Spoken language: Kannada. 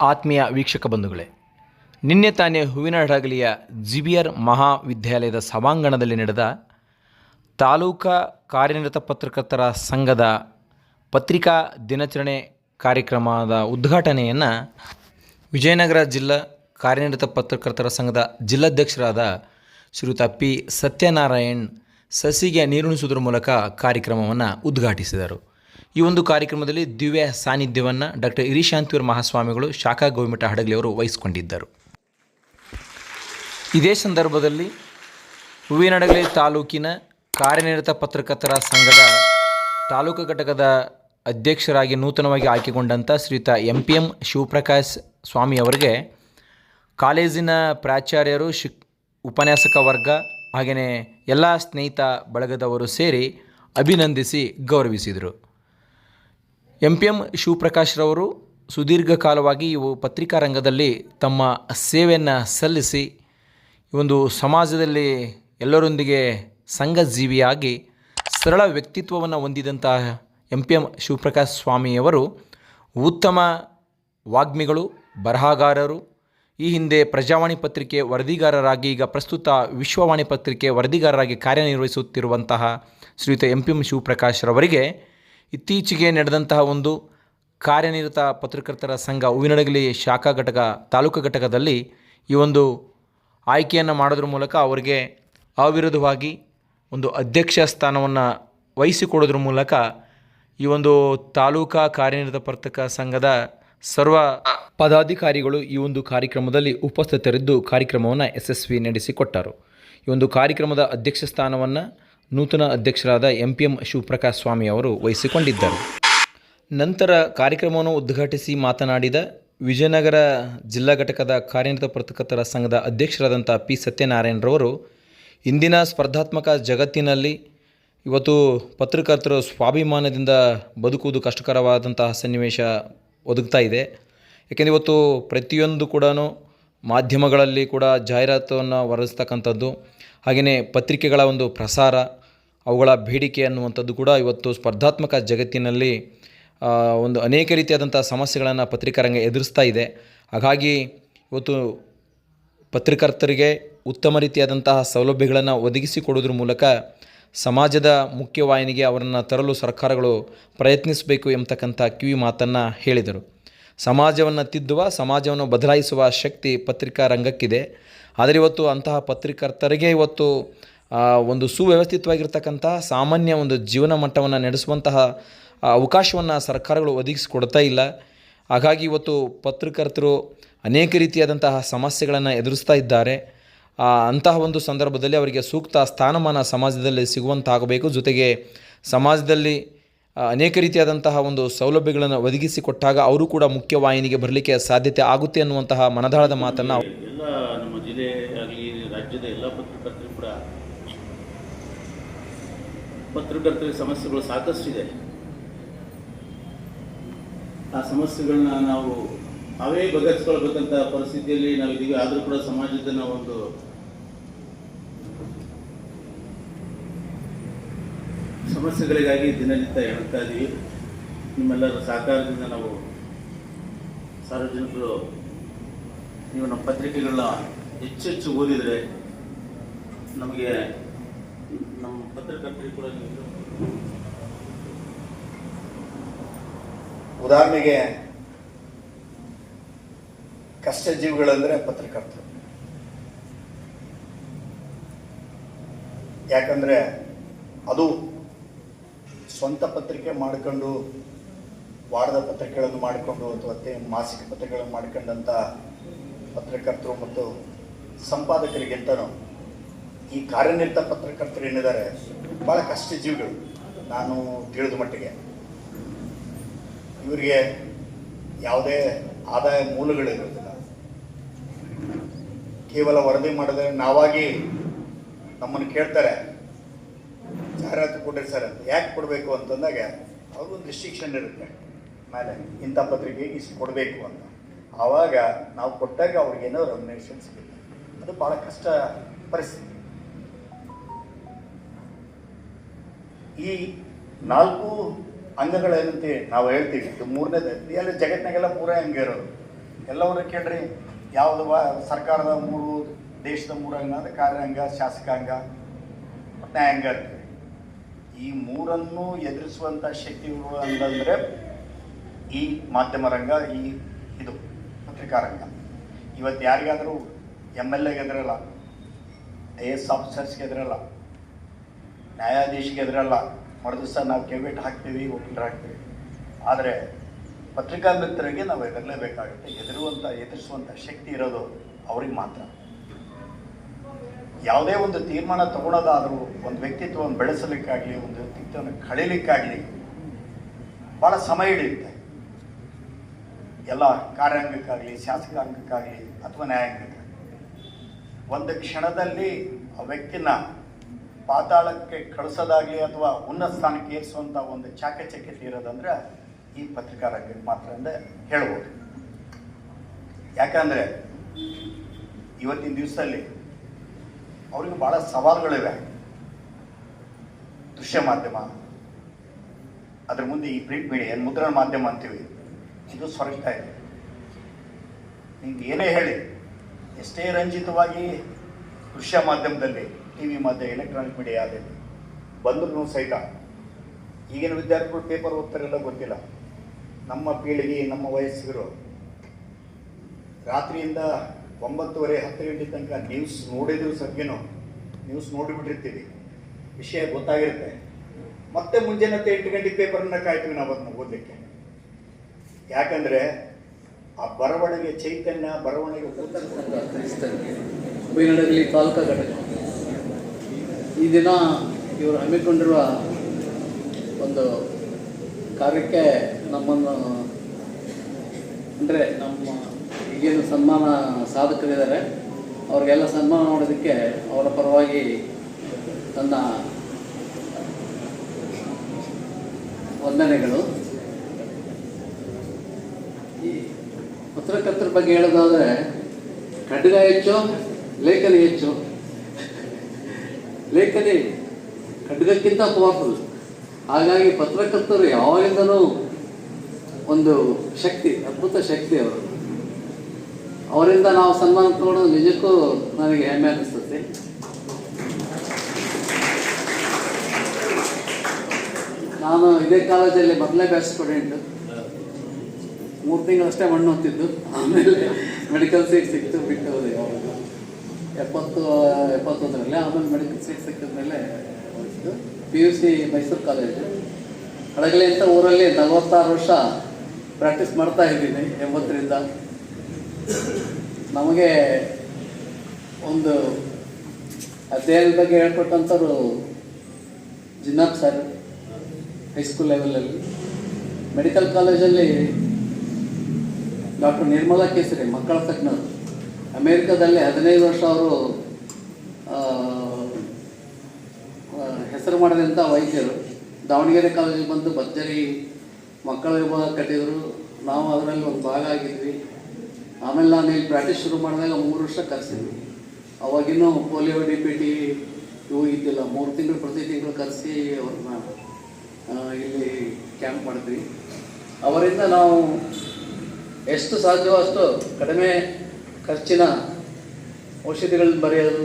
ಆತ್ಮೀಯ ವೀಕ್ಷಕ ಬಂಧುಗಳೇ, ನಿನ್ನೆ ತಾನೇ ಹೂವಿನಹಡಗಲಿಯ ಜಿಬಿಯರ್ ಮಹಾವಿದ್ಯಾಲಯದ ಸಭಾಂಗಣದಲ್ಲಿ ನಡೆದ ತಾಲೂಕಾ ಕಾರ್ಯನಿರತ ಪತ್ರಕರ್ತರ ಸಂಘದ ಪತ್ರಿಕಾ ದಿನಾಚರಣೆ ಕಾರ್ಯಕ್ರಮದ ಉದ್ಘಾಟನೆಯನ್ನು ವಿಜಯನಗರ ಜಿಲ್ಲಾ ಕಾರ್ಯನಿರತ ಪತ್ರಕರ್ತರ ಸಂಘದ ಜಿಲ್ಲಾಧ್ಯಕ್ಷರಾದ ಶ್ರೀಯುತ ಪಿ ಸತ್ಯನಾರಾಯಣ್ ಸಸಿಗೆ ನೀರುಣಿಸುವುದರ ಮೂಲಕ ಕಾರ್ಯಕ್ರಮವನ್ನು ಉದ್ಘಾಟಿಸಿದರು. ಈ ಒಂದು ಕಾರ್ಯಕ್ರಮದಲ್ಲಿ ದಿವ್ಯ ಸಾನ್ನಿಧ್ಯವನ್ನು ಡಾಕ್ಟರ್ ಇರಿಶಾಂತಿವರ ಮಹಾಸ್ವಾಮಿಗಳು ಶಾಖಾ ಗೋವಿಮಠ ಹಡಗಲಿಯವರು ವಹಿಸಿಕೊಂಡಿದ್ದರು. ಇದೇ ಸಂದರ್ಭದಲ್ಲಿ ಹೂವಿನಡಗಲಿ ತಾಲೂಕಿನ ಕಾರ್ಯನಿರತ ಪತ್ರಕರ್ತರ ಸಂಘದ ತಾಲೂಕು ಘಟಕದ ಅಧ್ಯಕ್ಷರಾಗಿ ನೂತನವಾಗಿ ಆಯ್ಕೆಗೊಂಡಂಥ ಶ್ರೀಯುತ M P M Shivaprakash Swami ಅವರಿಗೆ ಕಾಲೇಜಿನ ಪ್ರಾಚಾರ್ಯರು, ಶಿಕ್ ಉಪನ್ಯಾಸಕ ವರ್ಗ ಹಾಗೆಯೇ ಎಲ್ಲ ಸ್ನೇಹಿತ ಬಳಗದವರು ಸೇರಿ ಅಭಿನಂದಿಸಿ ಗೌರವಿಸಿದರು. ಎಂ ಪಿ ಎಂ ಶಿವಪ್ರಕಾಶ್ರವರು ಸುದೀರ್ಘ ಕಾಲವಾಗಿ ಇವು ಪತ್ರಿಕಾ ರಂಗದಲ್ಲಿ ತಮ್ಮ ಸೇವೆಯನ್ನು ಸಲ್ಲಿಸಿ ಒಂದು ಸಮಾಜದಲ್ಲಿ ಎಲ್ಲರೊಂದಿಗೆ ಸಂಘಜೀವಿಯಾಗಿ ಸರಳ ವ್ಯಕ್ತಿತ್ವವನ್ನು ಹೊಂದಿದಂತಹ ಎಂ ಪಿ ಎಂ ಶಿವಪ್ರಕಾಶ್ ಸ್ವಾಮಿಯವರು ಉತ್ತಮ ವಾಗ್ಮಿಗಳು, ಬರಹಗಾರರು, ಈ ಹಿಂದೆ ಪ್ರಜಾವಾಣಿ ಪತ್ರಿಕೆ ವರದಿಗಾರರಾಗಿ, ಈಗ ಪ್ರಸ್ತುತ ವಿಶ್ವವಾಣಿ ಪತ್ರಿಕೆ ವರದಿಗಾರರಾಗಿ ಕಾರ್ಯನಿರ್ವಹಿಸುತ್ತಿರುವಂತಹ ಶ್ರೀಯುತ ಎಂ ಪಿ ಎಂ ಶಿವಪ್ರಕಾಶ್ರವರಿಗೆ ಇತ್ತೀಚೆಗೆ ನಡೆದಂತಹ ಒಂದು ಕಾರ್ಯನಿರತ ಪತ್ರಕರ್ತರ ಸಂಘ ಹೂವಿನಡಗಲಿ ಶಾಖಾ ಘಟಕ, ತಾಲೂಕು ಘಟಕದಲ್ಲಿ ಈ ಒಂದು ಆಯ್ಕೆಯನ್ನು ಮಾಡೋದ್ರ ಮೂಲಕ ಅವರಿಗೆ ಅವಿರೋಧವಾಗಿ ಒಂದು ಅಧ್ಯಕ್ಷ ಸ್ಥಾನವನ್ನು ವಹಿಸಿಕೊಡೋದ್ರ ಮೂಲಕ ಈ ಒಂದು ತಾಲೂಕಾ ಕಾರ್ಯನಿರತ ಪತ್ರಕ ಸಂಘದ ಸರ್ವ ಪದಾಧಿಕಾರಿಗಳು ಈ ಒಂದು ಕಾರ್ಯಕ್ರಮದಲ್ಲಿ ಉಪಸ್ಥಿತರಿದ್ದು ಕಾರ್ಯಕ್ರಮವನ್ನು ಯಶಸ್ವಿ ನಡೆಸಿಕೊಟ್ಟರು. ಈ ಒಂದು ಕಾರ್ಯಕ್ರಮದ ಅಧ್ಯಕ್ಷ ಸ್ಥಾನವನ್ನು ನೂತನ ಅಧ್ಯಕ್ಷರಾದ M P M Shivaprakash Swami ಅವರು ವಹಿಸಿಕೊಂಡಿದ್ದರು. ನಂತರ ಕಾರ್ಯಕ್ರಮವನ್ನು ಉದ್ಘಾಟಿಸಿ ಮಾತನಾಡಿದ ವಿಜಯನಗರ ಜಿಲ್ಲಾ ಘಟಕದ ಕಾರ್ಯನಿರತ ಪತ್ರಕರ್ತರ ಸಂಘದ ಅಧ್ಯಕ್ಷರಾದಂಥ ಪಿ ಸತ್ಯನಾರಾಯಣರವರು ಇಂದಿನ ಸ್ಪರ್ಧಾತ್ಮಕ ಜಗತ್ತಿನಲ್ಲಿ ಇವತ್ತು ಪತ್ರಕರ್ತರು ಸ್ವಾಭಿಮಾನದಿಂದ ಬದುಕುವುದು ಕಷ್ಟಕರವಾದಂತಹ ಸನ್ನಿವೇಶ ಒದಗ್ತಾ ಇದೆ. ಯಾಕೆಂದರೆ ಇವತ್ತು ಪ್ರತಿಯೊಂದು ಕೂಡ ಮಾಧ್ಯಮಗಳಲ್ಲಿ ಕೂಡ ಜಾಹೀರಾತನ್ನು ಹೊರಡಿಸ್ತಕ್ಕಂಥದ್ದು ಹಾಗೆಯೇ ಪತ್ರಿಕೆಗಳ ಒಂದು ಪ್ರಸಾರ, ಅವುಗಳ ಬೇಡಿಕೆ ಅನ್ನುವಂಥದ್ದು ಕೂಡ ಇವತ್ತು ಸ್ಪರ್ಧಾತ್ಮಕ ಜಗತ್ತಿನಲ್ಲಿ ಒಂದು ಅನೇಕ ರೀತಿಯಾದಂಥ ಸಮಸ್ಯೆಗಳನ್ನು ಪತ್ರಿಕಾರಂಗ ಎದುರಿಸ್ತಾ ಇದೆ. ಹಾಗಾಗಿ ಇವತ್ತು ಪತ್ರಕರ್ತರಿಗೆ ಉತ್ತಮ ರೀತಿಯಾದಂತಹ ಸೌಲಭ್ಯಗಳನ್ನು ಒದಗಿಸಿಕೊಡೋದ್ರ ಮೂಲಕ ಸಮಾಜದ ಮುಖ್ಯವಾಹಿನಿಗೆ ಅವರನ್ನು ತರಲು ಸರ್ಕಾರಗಳು ಪ್ರಯತ್ನಿಸಬೇಕು ಎಂಬತಕ್ಕಂಥ ಕಿವಿ ಮಾತನ್ನು ಹೇಳಿದರು. ಸಮಾಜವನ್ನು ತಿದ್ದುವ, ಸಮಾಜವನ್ನು ಬದಲಾಯಿಸುವ ಶಕ್ತಿ ಪತ್ರಿಕಾ ರಂಗಕ್ಕಿದೆ ಆದರೆ ಇವತ್ತು ಅಂತಹ ಪತ್ರಕರ್ತರಿಗೆ ಇವತ್ತು ಒಂದು ಸುವ್ಯವಸ್ಥಿತವಾಗಿರ್ತಕ್ಕಂತಹ ಸಾಮಾನ್ಯ ಒಂದು ಜೀವನ ಮಟ್ಟವನ್ನು ನಡೆಸುವಂತಹ ಅವಕಾಶವನ್ನು ಸರ್ಕಾರಗಳು ಒದಗಿಸಿಕೊಡ್ತಾ ಇಲ್ಲ. ಹಾಗಾಗಿ ಇವತ್ತು ಪತ್ರಕರ್ತರು ಅನೇಕ ರೀತಿಯಾದಂತಹ ಸಮಸ್ಯೆಗಳನ್ನು ಎದುರಿಸ್ತಾ ಇದ್ದಾರೆ. ಅಂತಹ ಒಂದು ಸಂದರ್ಭದಲ್ಲಿ ಅವರಿಗೆ ಸೂಕ್ತ ಸ್ಥಾನಮಾನ ಸಮಾಜದಲ್ಲಿ ಸಿಗುವಂತಾಗಬೇಕು. ಜೊತೆಗೆ ಸಮಾಜದಲ್ಲಿ ಅನೇಕ ರೀತಿಯಾದಂತಹ ಒಂದು ಸೌಲಭ್ಯಗಳನ್ನು ಒದಗಿಸಿಕೊಟ್ಟಾಗ ಅವರು ಕೂಡ ಮುಖ್ಯವಾಹಿನಿಗೆ ಬರಲಿಕ್ಕೆ ಸಾಧ್ಯತೆ ಆಗುತ್ತೆ ಅನ್ನುವಂತಹ ಮನದಾಳದ ಮಾತನ್ನು ಎಲ್ಲ ನಮ್ಮ ಜಿಲ್ಲೆ ಆಗಲಿ ರಾಜ್ಯದ ಎಲ್ಲ ಪತ್ರಕರ್ತರು ಕೂಡ ಪತ್ರಕರ್ತರಿಗೆ ಸಮಸ್ಯೆಗಳು ಸಾಕಷ್ಟು ಇದೆ. ಆ ಸಮಸ್ಯೆಗಳನ್ನ ನಾವು ಅವೇ ಬಗೆಹರಿಸ್ಕೊಳ್ಬೇಕಂತ ಪರಿಸ್ಥಿತಿಯಲ್ಲಿ ನಾವಿದ್ದೀವಿ ಆದರೂ ಕೂಡ ಸಮಾಜದ ನಾವು ಒಂದು ಸಮಸ್ಯೆಗಳಿಗಾಗಿ ದಿನನಿತ್ಯ ಹೇಳ್ತಾ ಇದ್ದೀವಿ ನಿಮ್ಮೆಲ್ಲರ ಸಹಕಾರದಿಂದ ನಾವು ಸಾರ್ವಜನಿಕರು ನೀವು ನಮ್ಮ ಪತ್ರಿಕೆಗಳನ್ನ ಹೆಚ್ಚೆಚ್ಚು ಓದಿದರೆ ನಮಗೆ ನಮ್ಮ ಪತ್ರಕರ್ತರಿಗೆ ಕೂಡ ಉದಾಹರಣೆಗೆ ಕಷ್ಟಜೀವಿಗಳಂದರೆ ಪತ್ರಕರ್ತರು. ಯಾಕಂದ್ರೆ ಅದು ಸ್ವಂತ ಪತ್ರಿಕೆ ಮಾಡಿಕೊಂಡು ವಾರದ ಪತ್ರಿಕೆಗಳನ್ನು ಮಾಡಿಕೊಂಡು ಅಥವಾ ಮಾಸಿಕ ಪತ್ರಿಕೆಗಳನ್ನು ಮಾಡ್ಕೊಂಡಂಥ ಪತ್ರಕರ್ತರು ಮತ್ತು ಸಂಪಾದಕರಿಗಿಂತನೂ ಈ ಕಾರ್ಯನಿರತ ಪತ್ರಕರ್ತರು ಏನಿದ್ದಾರೆ ಭಾಳ ಕಷ್ಟಜೀವಿಗಳು ನಾನು ತಿಳಿದ ಮಟ್ಟಿಗೆ. ಇವರಿಗೆ ಯಾವುದೇ ಆದಾಯ ಮೂಲಗಳಿರೋದಿಲ್ಲ ಕೇವಲ ವರದಿ ಮಾಡಿದ್ರೆ ನಾವಾಗಿ ನಮ್ಮನ್ನು ಕೇಳ್ತಾರೆ, ಜಾಹೀರಾತು ಕೊಟ್ಟಿರಿ ಸರ್ ಅಂತ. ಯಾಕೆ ಕೊಡಬೇಕು ಅಂತಂದಾಗ, ಅವ್ರಿಗೊಂದು ರಿಸ್ಟ್ರಿಕ್ಷನ್ ಇರುತ್ತೆ. ಮೇಲೆ ಇಂಥ ಪತ್ರಿಕೆಗೆ ಇಷ್ಟು ಕೊಡಬೇಕು ಅಂತ. ಆವಾಗ ನಾವು ಕೊಟ್ಟಾಗ ಅವ್ರಿಗೇನೋ ರೆಮ್ಯುನೇಷನ್ ಸಿಗುತ್ತೆ. ಅದು ಭಾಳ ಕಷ್ಟ ಪರಿಸ್ಥಿತಿ. ಈ ನಾಲ್ಕು ಅಂಗಗಳೇನಂತೆ ನಾವು ಹೇಳ್ತೀವಿ. ಇದು ಮೂರನೇದು. ಎಲ್ಲ ಜಗತ್ತಿನಾಗೆಲ್ಲ ಮೂರೇ ಅಂಗ ಇರೋದು. ಎಲ್ಲವರು ಕೇಳ್ರಿ. ಯಾವುದು ಸರ್ಕಾರದ ಮೂರು, ದೇಶದ ಮೂರು ಅಂಗ ಅಂದರೆ ಕಾರ್ಯಾಂಗ, ಶಾಸಕಾಂಗ, ನ್ಯಾಯಾಂಗ ಈ ಮೂರನ್ನು ಎದುರಿಸುವಂಥ ಶಕ್ತಿಗಳು ಅಂತಂದರೆ ಈ ಮಾಧ್ಯಮ ರಂಗ, ಈ ಇದು ಪತ್ರಿಕಾ ರಂಗ. ಇವತ್ತು ಯಾರಿಗಾದರೂ ಎಂ ಎಲ್ ಎಗೆ ಎದುರಲ್ಲ ಐ ಎಸ್ ಆಫೀಸರ್ಸ್ಗೆ ಎದುರಲ್ಲ ನ್ಯಾಯಾಧೀಶಿಗೆ ಎದುರಲ್ಲ. ಮರುದಿವಸ ನಾವು ಕೆವಿಟ್ ಹಾಕ್ತೀವಿ, ವಕೀಲರು ಹಾಕ್ತೀವಿ. ಆದರೆ ಪತ್ರಿಕಾ ಮಿತ್ರರಿಗೆ ನಾವು ಎದುರಲೇಬೇಕಾಗುತ್ತೆ ಎದುರುವಂಥ ಎದುರಿಸುವಂಥ ಶಕ್ತಿ ಇರೋದು ಅವ್ರಿಗೆ ಮಾತ್ರ. ಯಾವುದೇ ಒಂದು ತೀರ್ಮಾನ ತಗೊಳ್ಳೋದಾದರೂ ಒಂದು ವ್ಯಕ್ತಿತ್ವವನ್ನು ಬೆಳೆಸಲಿಕ್ಕಾಗಲಿ, ಒಂದು ವ್ಯಕ್ತಿತ್ವವನ್ನು ಕಳೀಲಿಕ್ಕಾಗಲಿ ಭಾಳ ಸಮಯ ಹಿಡಿಯುತ್ತೆ. ಎಲ್ಲ ಕಾರ್ಯಾಂಗಕ್ಕಾಗಲಿ, ಶಾಸಕಾಂಗಕ್ಕಾಗಲಿ ಅಥವಾ ನ್ಯಾಯಾಂಗಕ್ಕಾಗಲಿ. ಒಂದು ಕ್ಷಣದಲ್ಲಿ ಆ ವ್ಯಕ್ತಿನ ಪಾತಾಳಕ್ಕೆ ಕಳಿಸೋದಾಗಲಿ ಅಥವಾ ಉನ್ನತ ಸ್ಥಾನಕ್ಕೆ ಏರಿಸುವಂಥ ಒಂದು ಚಾಕಚಕ್ಯತೆ ಇರೋದಂದ್ರೆ ಈ ಪತ್ರಿಕಾ ರಂಗಕ್ಕೆ ಮಾತ್ರ ಅಂತ ಹೇಳ್ಬೋದು. ಯಾಕಂದರೆ ಇವತ್ತಿನ ದಿವಸದಲ್ಲಿ ಅವ್ರಿಗೆ ಭಾಳ ಸವಾಲುಗಳಿವೆ. ದೃಶ್ಯ ಮಾಧ್ಯಮ, ಅದ್ರ ಮುಂದೆ ಈ ಪ್ರಿಂಟ್ ಮೀಡಿಯಾ ಏನು ಮುದ್ರಣ ಮಾಧ್ಯಮ ಅಂತೀವಿ, ಇದು ಸೊರಗ್ತಾ ಇದೆ. ನಿಮ್ಗೆ ಏನೇ ಹೇಳಿ, ಎಷ್ಟೇ ರಂಜಿತವಾಗಿ ದೃಶ್ಯ ಮಾಧ್ಯಮದಲ್ಲಿ ಟಿ ವಿ ಮಾಧ್ಯಮ ಎಲೆಕ್ಟ್ರಾನಿಕ್ ಮೀಡಿಯಾ ಆದಲ್ಲಿ ಬಂದ್ರೂ ಸಹಿತ ಈಗಿನ ವಿದ್ಯಾರ್ಥಿಗಳು ಪೇಪರ್ ಓದ್ತಾರೆಲ್ಲ ಗೊತ್ತಿಲ್ಲ. ನಮ್ಮ ಪೀಳಿಗೆ, ನಮ್ಮ ವಯಸ್ಸಿಗರು ರಾತ್ರಿಯಿಂದ ಒಂಬತ್ತುವರೆ, ಹತ್ತು ಗಂಟೆ ತನಕ ನ್ಯೂಸ್ ನೋಡಿದ್ರು ಸದ್ಯನೂ ನ್ಯೂಸ್ ನೋಡಿಬಿಟ್ಟಿರ್ತೀವಿ. ವಿಷಯ ಗೊತ್ತಾಗಿರುತ್ತೆ. ಮತ್ತೆ ಮುಂಜಾನೆ ಎಂಟು ಗಂಟೆ ಪೇಪರನ್ನ ಕಾಯ್ತೀವಿ ನಾವು ಅದನ್ನ ಓದಲಿಕ್ಕೆ. ಯಾಕಂದರೆ ಆ ಬರವಣಿಗೆ, ಚೈತನ್ಯ, ಬರವಣಿಗೆ ಬೈನಡಗಲಿ ತಾಲೂಕಾ ಘಟಕ. ಈ ದಿನ ಇವರು ಹಮ್ಮಿಕೊಂಡಿರುವ ಒಂದು ಕಾರ್ಯಕ್ಕೆ ನಮ್ಮನ್ನು, ಅಂದರೆ ನಮ್ಮ ಈಗೇನು ಸನ್ಮಾನ ಸಾಧಕರಿದ್ದಾರೆ. ಅವ್ರಿಗೆಲ್ಲ ಸನ್ಮಾನ ಮಾಡೋದಕ್ಕೆ ಅವರ ಪರವಾಗಿ ನನ್ನ ವಂದನೆಗಳು. ಈ ಪತ್ರಕರ್ತರ ಬಗ್ಗೆ ಹೇಳೋದಾದರೆ, ಖಡ್ಗ ಹೆಚ್ಚು, ಲೇಖನ ಹೆಚ್ಚು. ಲೇಖನಿ ಖಡ್ಗಕ್ಕಿಂತ ಪವರ್ಫುಲ್ ಹಾಗಾಗಿ ಪತ್ರಕರ್ತರು ಯಾವಾಗಿಂದಲೂ ಒಂದು ಶಕ್ತಿ, ಅದ್ಭುತ ಶಕ್ತಿ ಅವರು. ಅವರಿಂದ ನಾವು ಸನ್ಮಾನ ತಗೊಳ್ಳೋದು ನಿಜಕ್ಕೂ ನನಗೆ ಹೆಮ್ಮೆ ಅನಿಸ್ತದೆ. ನಾನು ಇದೇ ಕಾಲೇಜಲ್ಲಿ ಮೊದಲೇ ಬ್ಯಾಚ್ ಸ್ಟೂಡೆಂಟು ಮೂರು ತಿಂಗಳಷ್ಟೇ ಮಣ್ಣು ಹೊತ್ತಿದ್ದು. ಆಮೇಲೆ ಮೆಡಿಕಲ್ ಸೀಟ್ ಸಿಕ್ತು, ಬಿಟ್ಟು ಹೋದೆ ಎಪ್ಪತ್ತು, ಎಪ್ಪತ್ತೊಂದರಲ್ಲಿ ಆಮೇಲೆ ಮೆಡಿಕಲ್ ಸೀಟ್ ಸಿಕ್ಕಿದ ಮೇಲೆ ಹೋಗಿದ್ದು P U C Mysuru college Hadagali ಅಂತ ಊರಲ್ಲಿ ನಲವತ್ತಾರು ವರ್ಷ ಪ್ರಾಕ್ಟೀಸ್ ಮಾಡ್ತಾ ಇದ್ದೀನಿ, ಎಂಬತ್ತರಿಂದ. ನಮಗೆ ಒಂದು ಅಧ್ಯಯನದ ಬಗ್ಗೆ ಹೇಳ್ಕೊಟ್ಟಂಥವ್ರು ಜಿನ್ನಾಬ್ ಸರ್ ಹೈಸ್ಕೂಲ್ ಲೆವೆಲಲ್ಲಿ ಮೆಡಿಕಲ್ ಕಾಲೇಜಲ್ಲಿ ಡಾಕ್ಟರ್ ನಿರ್ಮಲಾ ಕೇಸರಿ, ಮಕ್ಕಳ ತಜ್ಞರು. ಅಮೇರಿಕಾದಲ್ಲಿ ಹದಿನೈದು ವರ್ಷ ಅವರು ಹೆಸರು ಮಾಡಿದಂಥ ವೈದ್ಯರು ದಾವಣಗೆರೆ ಕಾಲೇಜಿಗೆ ಬಂದು ಭರ್ಜರಿ ಮಕ್ಕಳ ವಿಭಾಗ ಕಟ್ಟಿದರು. ನಾವು ಅದರಲ್ಲಿ ಒಂದು ಭಾಗ ಆಗಿದ್ವಿ. ಆಮೇಲೆ ನಾನು ಇಲ್ಲಿ ಪ್ರಾಕ್ಟೀಸ್ ಶುರು ಮಾಡಿದಾಗ ಮೂರು ವರ್ಷ ಕರೆಸಿದ್ವಿ. ಅವಾಗಿನ್ನೂ ಪೋಲಿಯೋ, ಡಿ ಪಿ ಟಿ ಇವು ಇದ್ದಿಲ್ಲ. ಮೂರು ತಿಂಗಳು ಪ್ರತಿ ತಿಂಗಳು ಕರೆಸಿ ಅವ್ರನ್ನ ಇಲ್ಲಿ ಕ್ಯಾಂಪ್ ಮಾಡಿದ್ವಿ. ಅವರಿಂದ ನಾವು ಎಷ್ಟು ಸಾಧ್ಯವೋ ಅಷ್ಟು ಕಡಿಮೆ ಖರ್ಚಿನ ಔಷಧಿಗಳನ್ನ ಬರೆಯೋದು